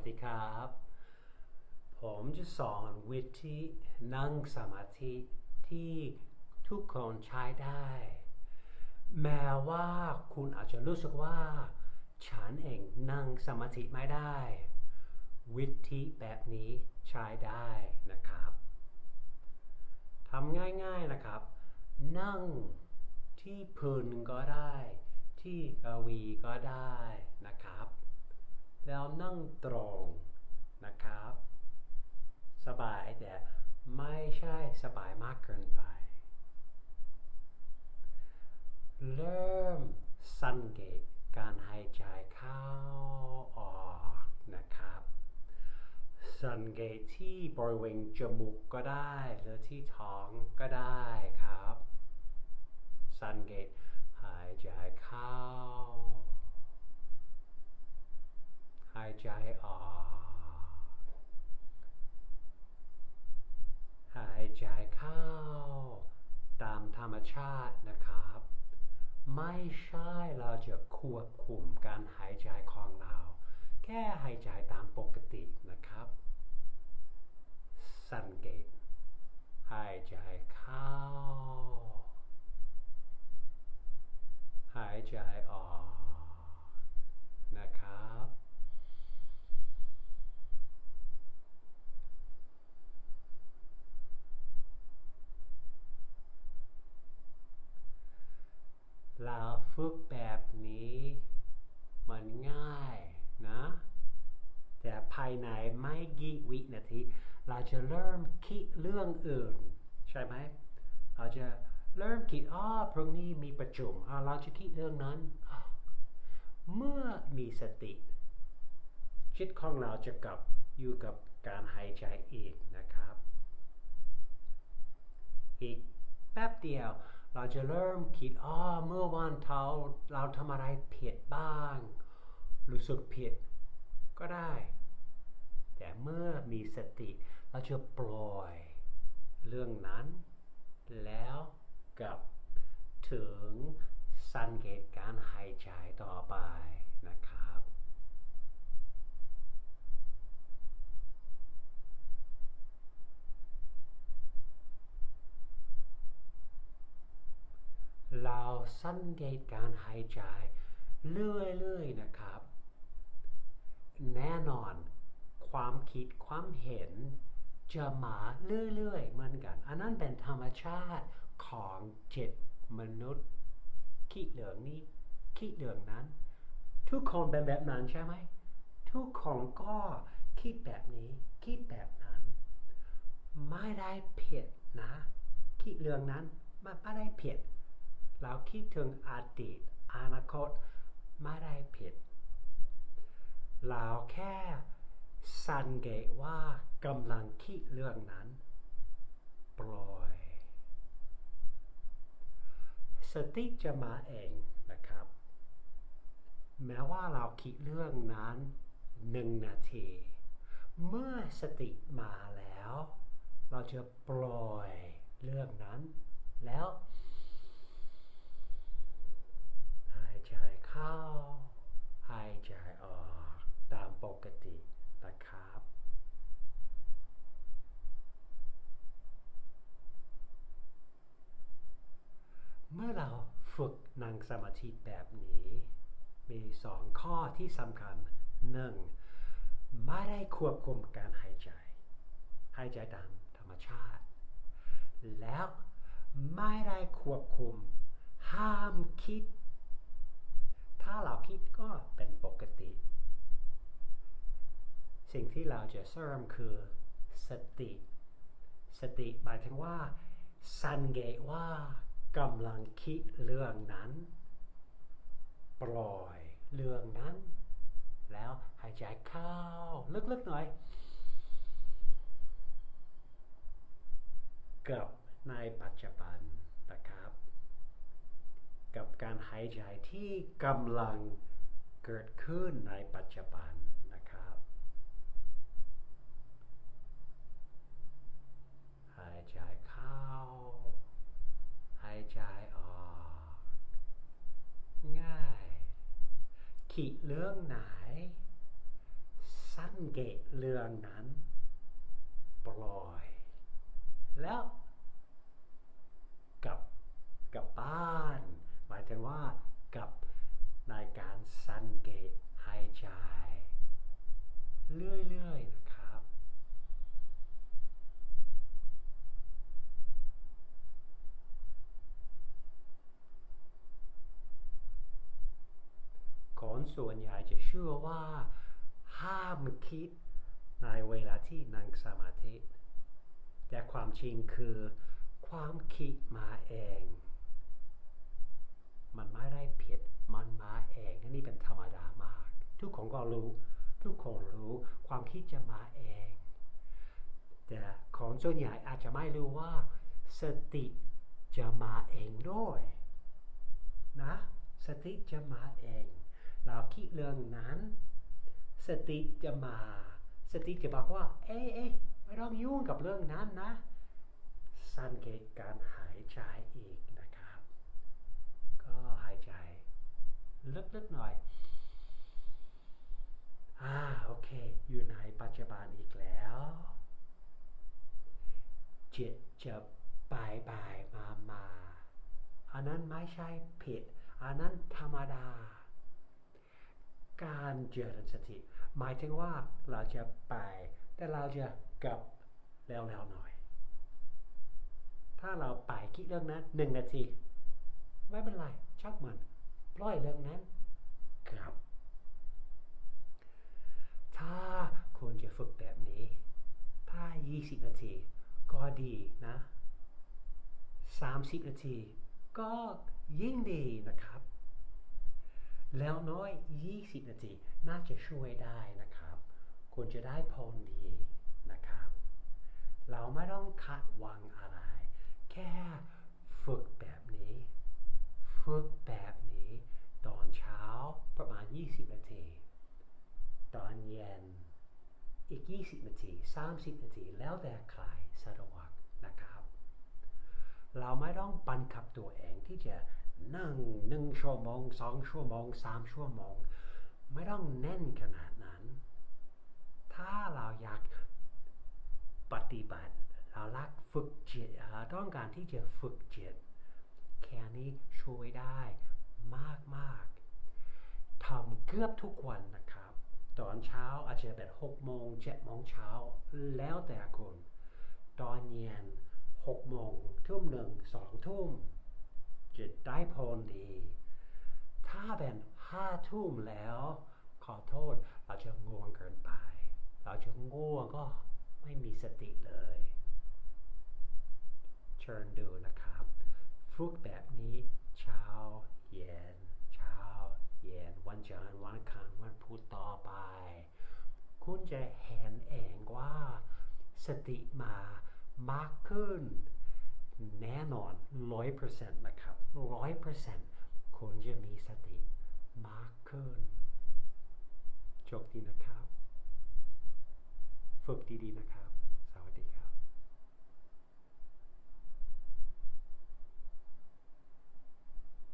วัสดีครับ ผมจะสอนวิธีนั่งสมาธิที่ทุกคนใช้ได้ แม้ว่าคุณอาจจะรู้สึกว่า ฉันเองนั่งสมาธิไม่ได้ วิธีแบบนี้ใช้ได้นะครับทำง่ายๆนะครับ นั่งที่พื้นก็ได้ ที่กวีก็ได้นะครับ แล้วนั่งตรงนะครับ สบายแต่ไม่ใช่สบายมากเกินไป เริ่มสังเกตการหายใจเข้าออกนะครับ สังเกตที่บริเวณจมูกก็ได้ หรือที่ท้องก็ได้ครับ สังเกตหายใจเข้าายใจออก หายใจเข้า ตามธรรมชาตินะครับ ไม่ใช่เราจะควบคุมการหายใจของเรา แค่หายใจตามปกตินะครับ สังเกต หายใจเข้า หายใจออกนะครับ เราฝึกแบบนี้มันง่ายนะ แต่ภายในไม่กี่วินาที เราจะเริ่มคิดเรื่องอื่น ใช่ไหม เราจะเริ่มคิดอ๋อพรุ่งนี้มีประชุมอ่าเราจะคิดเรื่องนั้น เมื่อมีสติจิตของเราจะกลับอยู่กับการหายใจอีกนะครับ อีกแป๊บเดียว เราจะเริ่มคิดอ๋อเมื่อวันเท้าเราทำอะไรผิดบ้าง รู้สึกผิดก็ได้ แต่เมื่อมีสติเราจะปล่อยเรื่องนั้น แล้วกลับถึงสังเกตการหายใจต่อไปนะครับ เราสังเกตการหายใจเรื่อยๆนะครับ แน่นอนความคิดความเห็นจะมาเรื่อยๆเหมือนกัน อันนั้นเป็นธรรมชาติของจิตมนุษย์คิดเรื่องนี้คิดเรื่องนั้น ทุกคนเป็นแบบนั้นใช่ไหมทุกคนก็คิดแบบนี้คิดแบบนั้น ไม่ได้ผิดนะ คิดเรื่องนั้นมันไม่ได้ผิด เราคิดถึงอดีตอนาคตไม่ได้ผิด เราแค่สังเกตว่ากำลังคิดเรื่องนั้น ปล่อย สติจะมาเองนะครับ แม้ว่าเราคิดเรื่องนั้นหนึ่งนาที เมื่อสติมาแล้ว เราจะปล่อยเรื่องนั้น แล้ว หาย ใจเข้า หายใจออกตามปกตินะครับ เมื่อเราฝึกนั่งสมาธิแบบนี้ มีสองข้อที่สำคัญหนึ่งไม่ได้ควบคุมการหายใจ หายใจตามธรรมชาติ แล้วไม่ได้ควบคุม ห้ามคิด ถ้าเราคิดก็เป็นปกติ สิ่งที่เราจะเสริมคือสติ สติหมายถึงว่า สังเกตว่ากำลังคิดเรื่องนั้น ปล่อยเรื่องนั้น แล้วหายใจเข้าลึกๆหน่อยกับในปัจจุบันนะครับ กับการหายใจที่กำลังเกิดขึ้นในปัจจุบันนะครับ หายใจเข้า หายใจออก ง่ายคิดเรื่องไหนสสังเกตเรื่องนั้น ปล่อย แล้วกลับกลับบ้าน หมายถึงว่ากับในการสังเกตหายใจ เรื่อยๆนะครับ คนส่วนใหญ่จะเชื่อว่า ห้ามคิดในเวลาที่นั่งสมาธิ แต่ความจริงคือ ความคิดมาเอง มันไม่ได้ผิดมันมาเองนนี้เป็นธรรมดามาก ทุกคนก็รู้ ทุกคนรู้ความคิดจะมาเอง แต่ของส่วนใหญ่อาจจะไม่รู้ว่าสติจะมาเองด้วยนะสติจะมาเอง เราคิดเรื่องนั้น สติจะมา สติจะบอกว่า เอ๊ะเอ๊ะไม่ต้องยุ่งกับเรื่องนั้นนะ สังเกตการหายใจอีกนะครับ ก็หายใจลึกๆหน่อย อ่าโอเค อยู่ในปั จบันอีกแล้ว จิตจะบายบายมามาอันนั้นไม่ใช่ผิด อันนั้นธรรมดา การเจริญสติ หมายถึงว่าเราจะไป แต่เราจะกลับเร็วๆหน่อย ถ้าเราไปคิดเรื่องนั้นหนึ่งนาที ไม่เป็นไรชักมัน ปล่อยเรื่องนั้นกลับ ถ้าคุณจะฝึกแบบนี้ ถ้า 20 นาที ก็ดีนะ 30 นาที ก็ยิ่งดีนะครับ แล้วน้อย 20 นาที น่าจะช่วยได้นะครับคุณจะได้ผลดีนะครับ เราไม่ต้องคาดหวังอะไร แค่ฝึกแบบนี้ ฝึกแบบนี้ ตอนเช้าประมาณ 20 นาที ตอนเย็น อีก 20 นาที 30 นาที แล้วแต่ใครสะดวกนะครับ เราไม่ต้องบังคับตัวเองที่จะนั่งหนึ่งชั่วโมงสองชั่วโมงสามชั่วโมง ไม่ต้องแน่นขนาดนั้น ถ้าเราอยากปฏิบัติ เราลักฝึกจิตเราต้องการที่จะฝึกจิตแค่นี้ช่วยได้มากมากๆทำเกือบทุกวันนะ ตอนเช้าอาจจะเป็น6โมง7โมงเช้า แล้วแต่คนตอนเย็น6โมงทุ่มหนึ่งสองทุ่มจะได้พลดี ถ้าเป็นห้าทุ่มแล้วขอโทษเราจะง่วงเกินไป เราจะง่วงก็ไม่มีสติเลย เชิญดูนะครับฝึกแบบนี้เช้าเย็นเช้าเย็นวันจันทร์วันอังคารวันพุธต่อไป คุณจะเห็นเองว่าสติมามากขึ้น แน่นอนร้อยเปอร์เซ็นต์นะครับร้อยเปอร์เซ็นต์คุณจะมีสติมากขึ้นโชคดีนะครับ ฝึกดีๆนะครับ